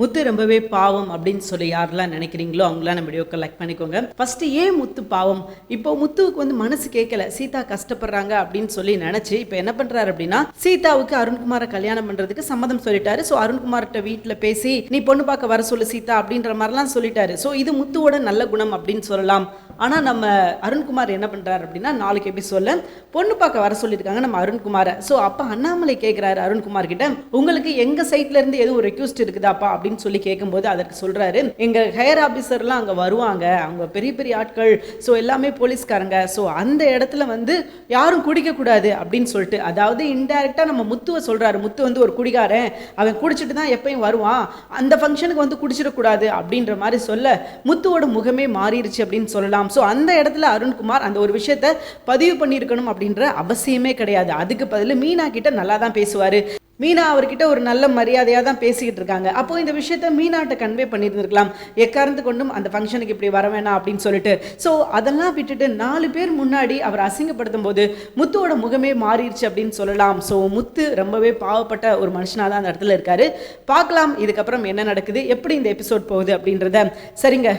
முத்து ரொம்பவே பாவம் அப்படின்னு சொல்லி யாரெல்லாம் நினைக்கிறீங்களோ அவங்களாம் நம்ம வீடியோக்கு லைக் பண்ணிக்கோங்க. ஃபர்ஸ்ட் ஏன் முத்து பாவம்? இப்போ முத்துவுக்கு வந்து மனசு கேட்கல சீதா கஷ்டப்படுறாங்க அப்படின்னு சொல்லி நினைச்சு இப்போ என்ன பண்றாரு அப்படின்னா சீதாவுக்கு அருண்குமாரை கல்யாணம் பண்றதுக்கு சம்மதம் சொல்லிட்டாரு. ஸோ அருண்குமார்கிட்ட வீட்டில் பேசி நீ பொண்ணு பார்க்க வர சொல்லு சீதா அப்படின்ற மாதிரிலாம் சொல்லிட்டாரு. ஸோ இது முத்துவோட நல்ல குணம் அப்படின்னு சொல்லலாம். ஆனால் நம்ம அருண்குமார் என்ன பண்ணுறாரு அப்படின்னா நாளைக்கு எப்படி சொல்ல பொண்ணு பார்க்க வர சொல்லியிருக்காங்க நம்ம அருண்குமாரை. ஸோ அப்போ அண்ணாமலை கேட்குறாரு அருண்குமார் கிட்ட உங்களுக்கு எங்கள் சைட்லேருந்து எதுவும் ரெக்யூஸ்ட் இருக்குதாப்பா? அப்படின்னு சொல்லி கேட்கும்போது அதற்கு சொல்கிறாரு எங்கள் ஹையர் ஆஃபீஸர்லாம் அங்கே வருவாங்க. அவங்க பெரிய பெரிய ஆட்கள். ஸோ எல்லாமே போலீஸ்காரங்க. ஸோ அந்த இடத்துல வந்து யாரும் குடிக்கக்கூடாது அப்படின்னு சொல்லிட்டு அதாவது இன்டைரக்டா நம்ம முத்துவை சொல்கிறாரு முத்து வந்து ஒரு குடிகாரன். அவன் குடிச்சிட்டு தான் எப்பயும் வருவான். அந்த ஃபங்க்ஷனுக்கு வந்து குடிச்சிடக்கூடாது அப்படின்ற மாதிரி சொல்ல முத்துவோட முகமே மாறிடுச்சு அப்படின்னு சொல்லலாம்? ஸோ அந்த இடத்துல அருண்குமார் அந்த ஒரு விஷயத்த பதிவு பண்ணியிருக்கணும் அப்படின்ற அவசியமே கிடையாது. அதுக்கு பதில் மீனா கிட்ட நல்லா தான் பேசுவாரு. மீனா அவர்கிட்ட ஒரு நல்ல மரியாதையாக தான் பேசிக்கிட்டு இருக்காங்க. அப்போ இந்த விஷயத்த மீனாட்ட கன்வே பண்ணியிருந்திருக்கலாம். எக்காரந்து கொண்டும் அந்த ஃபங்க்ஷனுக்கு இப்படி வர வேணாம் அப்படின்னு சொல்லிட்டு. ஸோ அதெல்லாம் விட்டுட்டு நாலு பேர் முன்னாடி அவர் அசிங்கப்படுத்தும் போது முத்துவோட முகமே மாறிடுச்சு அப்படின்னு சொல்லலாம். ஸோ முத்து ரொம்பவே பாவப்பட்ட ஒரு மனுஷனாக தான் அந்த இடத்துல இருக்காரு. பார்க்கலாம் இதுக்கப்புறம் என்ன நடக்குது? எப்படி இந்த எபிசோட் போகுது அப்படின்றத. சரிங்க.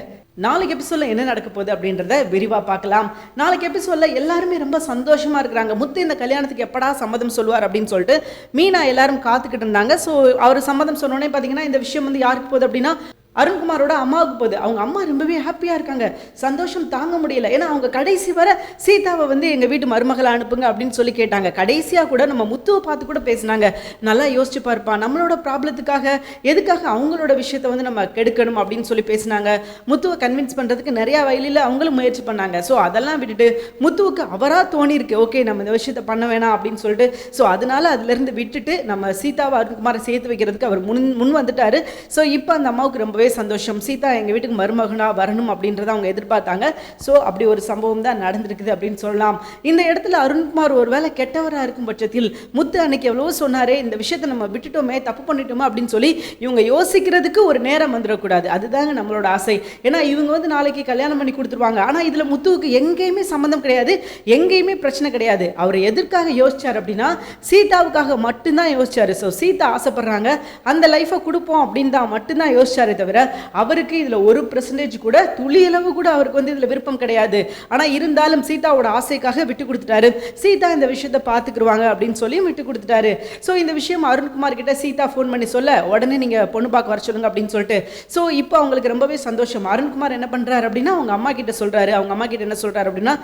நாளைக்கு எபிசோட்ல என்ன நடக்க போகுது அப்படின்றத விரிவாக பார்க்கலாம். நாளைக்கு எபிசோட்ல எல்லாருமே ரொம்ப சந்தோஷமா இருக்கிறாங்க. முத்து இந்த கல்யாணத்துக்கு எப்படா சம்மதம் சொல்லுவார் அப்படின்னு சொல்லிட்டு மீனா எல்லாரும் காத்துக்கிட்டு இருந்தாங்க. ஸோ அவர் சம்மதம் சொன்னோடனே பார்த்தீங்கன்னா இந்த விஷயம் வந்து யாருக்கு போகுது அப்படின்னா அருண்குமாரோட அம்மாவுக்கு போகுது. அவங்க அம்மா ரொம்பவே ஹாப்பியாக இருக்காங்க. சந்தோஷம் தாங்க முடியல. ஏன்னா அவங்க கடைசி வர சீதாவை வந்து எங்கள் வீட்டு மருமகளை அனுப்புங்க அப்படின்னு சொல்லி கேட்டாங்க. கடைசியாக கூட நம்ம முத்துவை பார்த்து கூட பேசினாங்க. நல்லா யோசிச்சு பார்ப்பா நம்மளோட ப்ராப்ளத்துக்காக எதுக்காக அவங்களோட விஷயத்தை வந்து நம்ம கெடுக்கணும் அப்படின்னு சொல்லி பேசினாங்க. முத்துவை கன்வின்ஸ் பண்ணுறதுக்கு நிறையா வயலில் அவங்களும் முயற்சி பண்ணாங்க. ஸோ அதெல்லாம் விட்டுட்டு முத்துவுக்கு அவராக தோணியிருக்கு. ஓகே நம்ம இந்த விஷயத்தை பண்ண வேணாம் அப்படின்னு சொல்லிட்டு. ஸோ அதனால அதுலேருந்து விட்டுட்டு நம்ம சீதாவை அருண்குமாரை சேர்த்து வைக்கிறதுக்கு அவர் முன் முன் வந்துட்டார். ஸோ இப்போ அந்த அம்மாவுக்கு ரொம்பவே சந்தோஷம். சீதா எங்கள் வீட்டுக்கு மருமகனாக வரணும் அப்படின்றத அவங்க எதிர்பார்த்தாங்க. ஸோ அப்படி ஒரு சம்பவம் தான் நடந்திருக்குது அப்படின்னு சொல்லலாம். இந்த இடத்துல அருண்குமார் ஒருவேளை கெட்டவராக இருக்கும் பட்சத்தில் முத்து அன்னைக்கு எவ்வளோ சொன்னாரே இந்த விஷயத்தை நம்ம விட்டுட்டோமே தப்பு பண்ணிட்டோமா அப்படின்னு சொல்லி இவங்க யோசிக்கிறதுக்கு ஒரு நேரம் வந்துடக்கூடாது. அதுதாங்க நம்மளோட ஆசை. ஏன்னா இவங்க வந்து நாளைக்கு கல்யாணம் பண்ணி கொடுத்துருவாங்க. ஆனால் இதில் முத்துவுக்கு எங்கேயுமே சம்மந்தம் கிடையாது. எங்கேயுமே பிரச்சனை கிடையாது. அவர் எதற்காக யோசிச்சார் அப்படின்னா சீதாவுக்காக மட்டும்தான் யோசிச்சாரு. ஸோ சீதா ஆசைப்படுறாங்க. அந்த லைஃப்பை கொடுப்போம் அப்படின்னு தான் மட்டும்தான் யோசிச்சாரே தவிர அவருக்கு இதில் ஒரு பர்சன்டேஜ் கூட துளியளவு கூட அவருக்கு வந்து இதில் விருப்பம் கிடையாது. ஆனால் இருந்தாலும் சீதாவோட ஆசைக்காக விட்டு கொடுத்துட்டாரு. சீதா இந்த விஷயத்தை பார்த்துக்குருவாங்க அப்படின்னு சொல்லி விட்டு கொடுத்துட்டாரு. ஸோ இந்த விஷயம் அருண்குமார் கிட்ட சீதா ஃபோன் பண்ணி சொல்ல உடனே நீங்கள் பொண்ணு பார்க்க வர சொல்லுங்க அப்படின்னு சொல்லிட்டு. ஸோ இப்போ அவங்களுக்கு ரொம்பவே சந்தோஷம். அருண்குமார் என்ன பண்ணுறாரு அப்படின்னா அவங்க அம்மா கிட்ட சொல்கிறாரு அவங்க அம்மா கிட்ட என்ன சொல்கிறாரு அப்படின்னா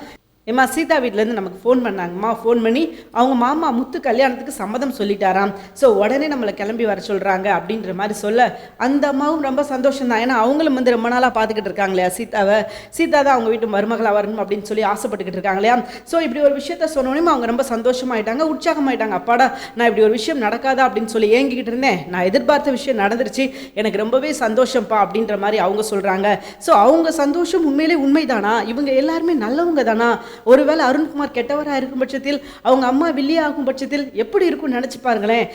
ஏம்மா சீதா வீட்டிலேருந்து நமக்கு ஃபோன் பண்ணாங்கம்மா. ஃபோன் பண்ணி அவங்க மாமா முத்து கல்யாணத்துக்கு சம்மதம் சொல்லிட்டாராம். ஸோ உடனே நம்மளை கிளம்பி வர சொல்கிறாங்க அப்படின்ற மாதிரி சொல்ல அந்த அம்மாவும் ரொம்ப சந்தோஷம் தான் ஏன்னா அவங்களும் வந்து ரொம்ப நாளாக பார்த்துக்கிட்டு இருக்காங்களே சீதாவை. சீதா தான் அவங்க வீட்டு மருமகளாக வரணும் அப்படின்னு சொல்லி ஆசைப்பட்டுக்கிட்டு இருக்காங்களையா. ஸோ இப்படி ஒரு விஷயத்த சொன்னோன்னே அவங்க ரொம்ப சந்தோஷமாயிட்டாங்க. உற்சாகமாயிட்டாங்க. அப்பாடா நான் இப்படி ஒரு விஷயம் நடக்காதா அப்படின்னு சொல்லி ஏங்கிக்கிட்டு இருந்தேன். நான் எதிர்பார்த்த விஷயம் நடந்துருச்சு. எனக்கு ரொம்பவே சந்தோஷம்ப்பா அப்படின்ற மாதிரி அவங்க சொல்கிறாங்க ஸோ அவங்க சந்தோஷம் உண்மையிலே உண்மைதானா? இவங்க எல்லாருமே நல்லவங்க தானா? ஒருவேளை அருண்குமார் கெட்டவராக இருக்கும் பட்சத்தில் அவங்க அம்மா வில்லி ஆகும் பட்சத்தில் எப்படி இருக்கும்னு நினச்சி பாருங்களேன்.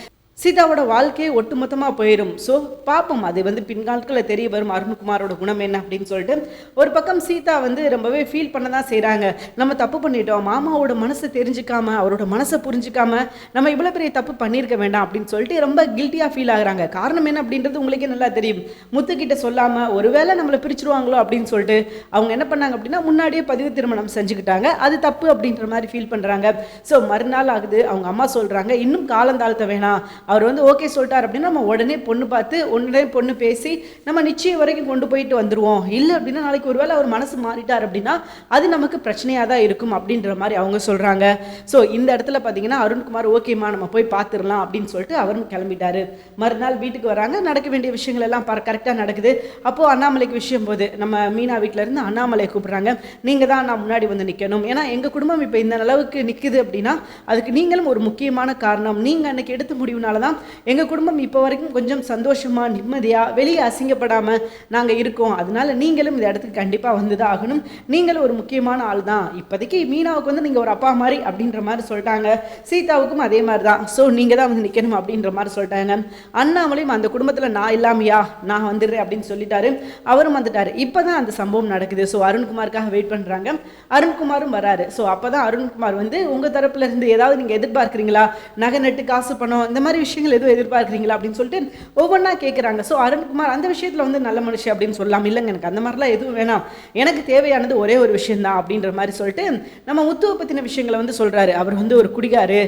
சீதாவோட வாழ்க்கையே ஒட்டுமொத்தமாக போயிடும் ஸோ பார்ப்போம் அது வந்து பின்காலத்தில் தெரிய வரும். அருண்குமாரோட குணம் என்ன அப்படின்னு சொல்லிட்டு. ஒரு பக்கம் சீதா வந்து ரொம்பவே ஃபீல் பண்ண தான் செய்கிறாங்க நம்ம தப்பு பண்ணிட்டோம். மாமாவோட மனசை தெரிஞ்சுக்காம அவரோட மனசை புரிஞ்சுக்காம நம்ம இவ்வளோ பெரிய தப்பு பண்ணியிருக்க வேண்டாம் அப்படின்னு சொல்லிட்டு ரொம்ப கில்ட்டியாக ஃபீல் ஆகுறாங்க. காரணம் என்ன அப்படின்றது உங்களுக்கே நல்லா தெரியும். முத்துக்கிட்ட சொல்லாமல் ஒருவேளை நம்மளை பிரிச்சிருவாங்களோ அப்படின்னு சொல்லிட்டு அவங்க என்ன பண்ணாங்க அப்படின்னா முன்னாடியே பதிவு திருமணம் செஞ்சுக்கிட்டாங்க. அது தப்பு அப்படின்ற மாதிரி ஃபீல் பண்ணுறாங்க ஸோ மறுநாள் ஆகுது. அவங்க அம்மா சொல்கிறாங்க இன்னும் காலம் தாழ்த்த வேணாம். அவர் வந்து ஓகே சொல்லிட்டார் அப்படின்னா நம்ம உடனே பொண்ணு பார்த்து உடனே பொண்ணு பேசி நம்ம நிச்சயம் வரைக்கும் கொண்டு போயிட்டு வந்துடுவோம் இல்லை அப்படின்னா நாளைக்கு ஒருவேளை அவர் மனசு மாறிட்டார் அப்படின்னா அது நமக்கு பிரச்சனையாக தான் இருக்கும் அப்படின்ற மாதிரி அவங்க சொல்கிறாங்க ஸோ இந்த இடத்துல பார்த்தீங்கன்னா அருண்குமார் ஓகேம்மா நம்ம போய் பார்த்துடலாம் அப்படின்னு சொல்லிட்டு அவரும் கிளம்பிட்டாரு. மறுநாள் வீட்டுக்கு வராங்க. நடக்க வேண்டிய விஷயங்கள் எல்லாம் கரெக்டாக நடக்குது. அப்போது அண்ணாமலைக்கு விஷயம் போது நம்ம மீனா வீட்டில் இருந்து அண்ணாமலை கூப்பிட்றாங்க. நீங்கள் தான் நான் முன்னாடி வந்து நிற்கணும் ஏன்னா எங்கள் குடும்பம் இப்போ இந்த அளவுக்கு நிற்குது அப்படின்னா அதுக்கு நீங்களும் ஒரு முக்கியமான காரணம். நீங்கள் அன்னைக்கு எடுத்த முடிவுனால தான் எங்கள் குடும்பம் இப்போ வரைக்கும் கொஞ்சம் சந்தோஷமாக நிம்மதியாக வெளியே அசிங்கப்படாமல் நாங்கள் இருக்கோம். அதனால நீங்களும் இந்த இடத்துக்கு கண்டிப்பாக வந்து தான் ஆகணும். நீங்களும் ஒரு முக்கியமான ஆள் தான் இப்போதைக்கு மீனாவுக்கு வந்து நீங்கள் ஒரு அப்பா மாதிரி அப்படின்ற மாதிரி சொல்லிட்டாங்க. சீதாவுக்கும் அதே மாதிரி தான் ஸோ நீங்கள் தான் வந்து நிற்கணும் அப்படின்ற மாதிரி சொல்லிட்டாங்க. அண்ணாமலையும் அந்த குடும்பத்தில் நான் இல்லாமையா நான் வந்துடுறேன் அப்படின்னு சொல்லிட்டாரு. அவரும் வந்துட்டாரு. இப்போ தான் அந்த சம்பவம் நடக்குது. ஸோ அருண்குமாருக்காக வெயிட் பண்ணுறாங்க அருண்குமாரும் வராரு. ஸோ அப்போ தான் அருண்குமார் வந்து உங்கள் தரப்புல இருந்து ஏதாவது நீங்கள் எதிர்பார்க்குறீங்களா? நகை நட்டு காசு பணம் இந்த மாதிரி விஷயங்கள் எதுவும் எதிர்பார்க்குறீங்களா அப்படின்னு சொல்லிட்டு ஒவ்வொன்றா கேட்குறாங்க ஸோ அருண்குமார் அந்த விஷயத்தில் வந்து நல்ல மனுஷன் அப்படின்னு சொல்லலாம். இல்லைங்க எனக்கு அந்த மாதிரிலாம் எதுவும் வேணாம். எனக்கு தேவையானது ஒரே ஒரு விஷயம்தான் அப்படின்ற மாதிரி சொல்லிட்டு நம்ம முத்துவை பற்றின விஷயங்களை வந்து சொல்கிறாரு அவர் வந்து ஒரு குடிகாரு.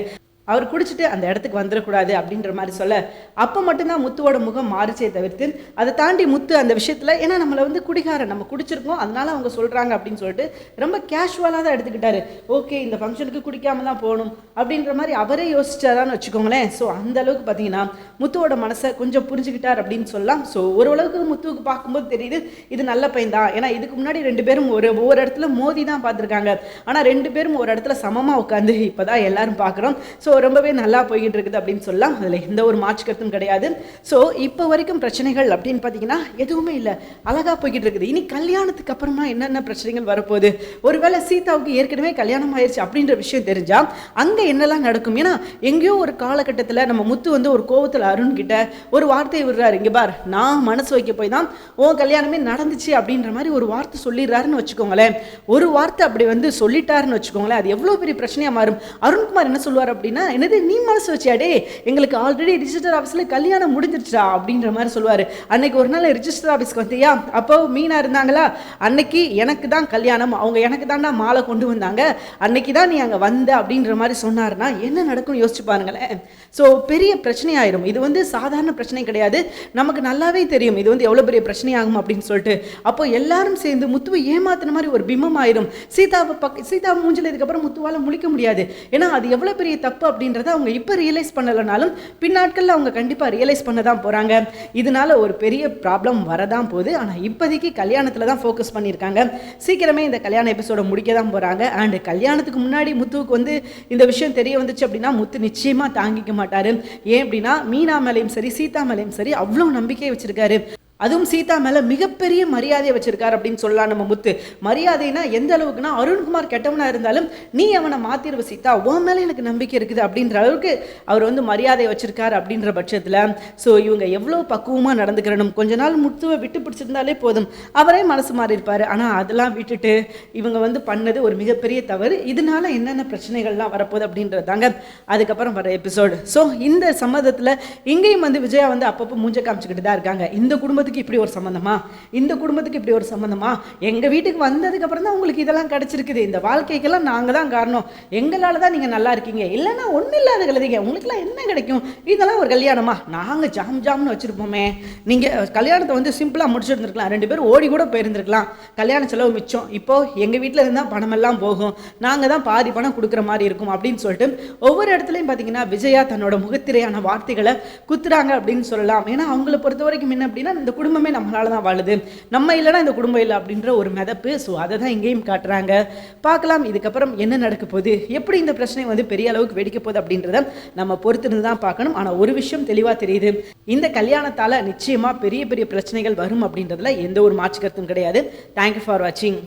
அவர் குடிச்சிட்டு அந்த இடத்துக்கு வந்துடக்கூடாது அப்படின்ற மாதிரி சொல்ல அப்போ மட்டும்தான் முத்துவோட முகம் மாறிச்சே தவிர்த்து அதை தாண்டி முத்து அந்த விஷயத்தில் ஏன்னா நம்மளை வந்து குடிகாரன் நம்ம குடிச்சிருக்கோம் அதனால அவங்க சொல்கிறாங்க அப்படின்னு சொல்லிட்டு ரொம்ப கேஷுவலாக தான் எடுத்துக்கிட்டாரு. ஓகே இந்த ஃபங்க்ஷனுக்கு குடிக்காம தான் போகணும் அப்படின்ற மாதிரி அவரே யோசிச்சாரான்னு வச்சுக்கோங்களேன். ஸோ அந்த அளவுக்கு பார்த்தீங்கன்னா முத்துவோட மனசை கொஞ்சம் புரிஞ்சுக்கிட்டார் அப்படின்னு சொல்லலாம். ஸோ ஓரளவுக்கு முத்துவுக்கு பார்க்கும்போது தெரியுது இது நல்ல பையன் தான். ஏன்னா இதுக்கு முன்னாடி ரெண்டு பேரும் ஒரு ஒவ்வொரு இடத்துல மோதி தான் பார்த்துருக்காங்க. ஆனால் ரெண்டு பேரும் ஒரு இடத்துல சமமாக உட்காந்து இப்போ தான் எல்லாரும் பார்க்குறோம். ஸோ ரொம்பவே நல்லா போய்கிட்டு இருக்குது அப்படின்னு சொல்லலாம். அதில் எந்த ஒரு மாற்று கருத்தும் கிடையாது. ஸோ இப்போ வரைக்கும் பிரச்சனைகள் அப்படின்னு பார்த்தீங்கன்னா எதுவுமே இல்லை. அழகாக போய்கிட்டு இருக்குது இனி கல்யாணத்துக்கு அப்புறமா என்னென்ன பிரச்சனைகள் வரப்போகுது? ஒருவேளை சீதாவுக்கு ஏற்கனவே கல்யாணம் ஆயிடுச்சு அப்படின்ற விஷயம் தெரிஞ்சால் அங்கே என்னெல்லாம் நடக்கும்? ஏன்னா எங்கேயோ ஒரு காலகட்டத்தில் நம்ம முத்து வந்து ஒரு கோவத்தில் அருண் கிட்ட ஒரு வார்த்தையை விடுறாரு. இங்கே பார் நான் மனசு வைக்க போய் தான் உன் கல்யாணமே நடந்துச்சு அப்படின்ற மாதிரி ஒரு வார்த்தை சொல்லிடுறாருன்னு வச்சுக்கோங்களேன். ஒரு வார்த்தை அப்படி வந்து சொல்லிட்டாருன்னு வச்சுக்கோங்களேன். அது எவ்வளோ பெரிய பிரச்சனையாக மாறும்? அருண்குமார் என்ன சொல்லுவார் அப்படின்னா என்னது நீ மனசு வச்சியாடே எங்களுக்கு ஆல்ரெடி ரிஜிஸ்டர் ஆஃபீஸில் கல்யாணம் முடிஞ்சிருச்சா அப்படின்ற மாதிரி சொல்லுவார். அன்னைக்கு ஒரு நாள் ரிஜிஸ்டர் ஆஃபீஸ்க்கு வந்தியா? அப்போ மீனா இருந்தாங்களா? அன்னைக்கு எனக்கு தான் கல்யாணம் அவங்க எனக்கு தான்டா மாலை கொண்டு வந்தாங்க. அன்னைக்கு தான் நீ அங்கே வந்த அப்படின்ற மாதிரி சொன்னார்னா என்ன நடக்கும்னு யோசிச்சு பாருங்களேன். ஸோ பெரிய பிரச்சனையாயிரும். இது வந்து சாதாரண பிரச்சனை கிடையாது. நமக்கு நல்லாவே தெரியும். இது வந்து எவ்வளோ பெரிய பிரச்சனையாகும் அப்படின்னு சொல்லிட்டு. அப்போ எல்லாரும் சேர்ந்து முத்துவை ஏமாத்தின மாதிரி ஒரு பிம்பம் ஆயிரும். சீதாவை பக் சீதா மூஞ்சில் இதுக்கப்புறம் முத்துவால் முழிக்க முடியாது. ஏன்னா அது எவ்வளோ பெரிய தப்பு அப்படின்றத அவங்க இப்போ ரியலைஸ் பண்ணலைனாலும் பின்னாட்களில் அவங்க கண்டிப்பாக ரியலைஸ் பண்ண தான் போகிறாங்க இதனால ஒரு பெரிய ப்ராப்ளம் வரதான் போகுது. ஆனால் இப்போதைக்கு கல்யாணத்தில் தான் ஃபோக்கஸ் பண்ணியிருக்காங்க. சீக்கிரமே இந்த கல்யாண எபிசோட முடிக்க தான் போகிறாங்க அண்ட் கல்யாணத்துக்கு முன்னாடி முத்துவுக்கு வந்து இந்த விஷயம் தெரிய வந்துச்சு அப்படின்னா முத்து நிச்சயமாக தாங்கிக்க மாட்டார். ஏன் அப்படின்னா மீனா மேலேயும் சரி சீதா மேலேயும் சரி அவ்வளோ நம்பிக்கையை வச்சுருக்காரு. அதுவும் சீதா மேலே மிகப்பெரிய மரியாதையை வச்சிருக்காரு அப்படின்னு சொல்லலாம் நம்ம முத்து. மரியாதைனா எந்த அளவுக்குன்னா அருண்குமார் கெட்டவனாக இருந்தாலும் நீ அவனை மாத்திருவ சீதா உன் மேலே எனக்கு நம்பிக்கை இருக்குது அப்படின்ற அளவுக்கு அவர் வந்து மரியாதை வச்சிருக்காரு அப்படின்ற பட்சத்தில். ஸோ இவங்க எவ்வளோ பக்குவமாக நடந்துக்கிறணும். கொஞ்ச நாள் முத்துவை விட்டு பிடிச்சிருந்தாலே போதும். அவரே மனசு மாறி இருப்பார். ஆனால் அதெல்லாம் விட்டுட்டு இவங்க வந்து பண்ணது ஒரு மிகப்பெரிய தவறு. இதனால என்னென்ன பிரச்சனைகள்லாம் வரப்போகுது அப்படின்றது தாங்க அதுக்கப்புறம் வர எபிசோடு ஸோ இந்த சம்மதத்தில் இங்கேயும் வந்து விஜயா வந்து அப்பப்போ மூஞ்ச காமிச்சிக்கிட்டு தான் இருக்காங்க. இந்த குடும்பத்துக்கு இப்படி ஒரு சம்மந்தமா இந்த குடும்பத்துக்கு இப்படி ஒரு சம்மந்தமா எங்கள் வீட்டுக்கு வந்ததுக்கப்புறம் தான் உங்களுக்கு இதெல்லாம் கிடைச்சிருக்குது. இந்த வாழ்க்கைக்கெல்லாம் நாங்கள் தான் காரணம். எங்களால் தான் நீங்கள் நல்லா இருக்கீங்க. இல்லைன்னா ஒன்றும் இல்லாத கழுதிங்க உங்களுக்குலாம் என்ன கிடைக்கும்? இதெல்லாம் ஒரு கல்யாணமா? நாங்கள் ஜாம் ஜாம்னு வச்சுருப்போமே. நீங்கள் கல்யாணத்தை வந்து சிம்பிளாக முடிச்சிருந்துருக்கலாம். ரெண்டு பேரும் ஓடி கூட போயிருந்துருக்கலாம். கல்யாண செலவு மிச்சம். இப்போது எங்கள் வீட்டில் இருந்தால் பணமெல்லாம் போகும். நாங்கள் தான் பாதி பணம் கொடுக்குற மாதிரி இருக்கும் அப்படின்னு சொல்லிட்டு ஒவ்வொரு இடத்துலையும் பார்த்தீங்கன்னா விஜயா தன்னோட முகத்திரையான வார்த்தைகளை குத்துறாங்க அப்படின்னு சொல்லலாம். ஏன்னா அவங்கள பொறுத்த வரைக்கும் என்ன அப்படின்னா இந்த குடும்பமே நம்மளால தான் வாழுது. நம்ம இல்லைன்னா இந்த குடும்பம் இல்லை அப்படின்ற ஒரு மிதப்பு. ஸோ அதை தான் இங்கேயும் காட்டுறாங்க. பார்க்கலாம் இதுக்கப்புறம் என்ன நடக்க போகுது? எப்படி இந்த பிரச்சனை வந்து பெரிய அளவுக்கு வெடிக்க போகுது அப்படின்றத நம்ம பொறுத்திருந்து தான் பார்க்கணும். ஆனால் ஒரு விஷயம் தெளிவாக தெரியுது. இந்த கல்யாணத்தால் நிச்சயமாக பெரிய பெரிய பிரச்சனைகள் வரும் அப்படின்றதுல எந்த ஒரு மாற்று கருத்தும் கிடையாது தேங்க்யூ ஃபார் வாட்சிங்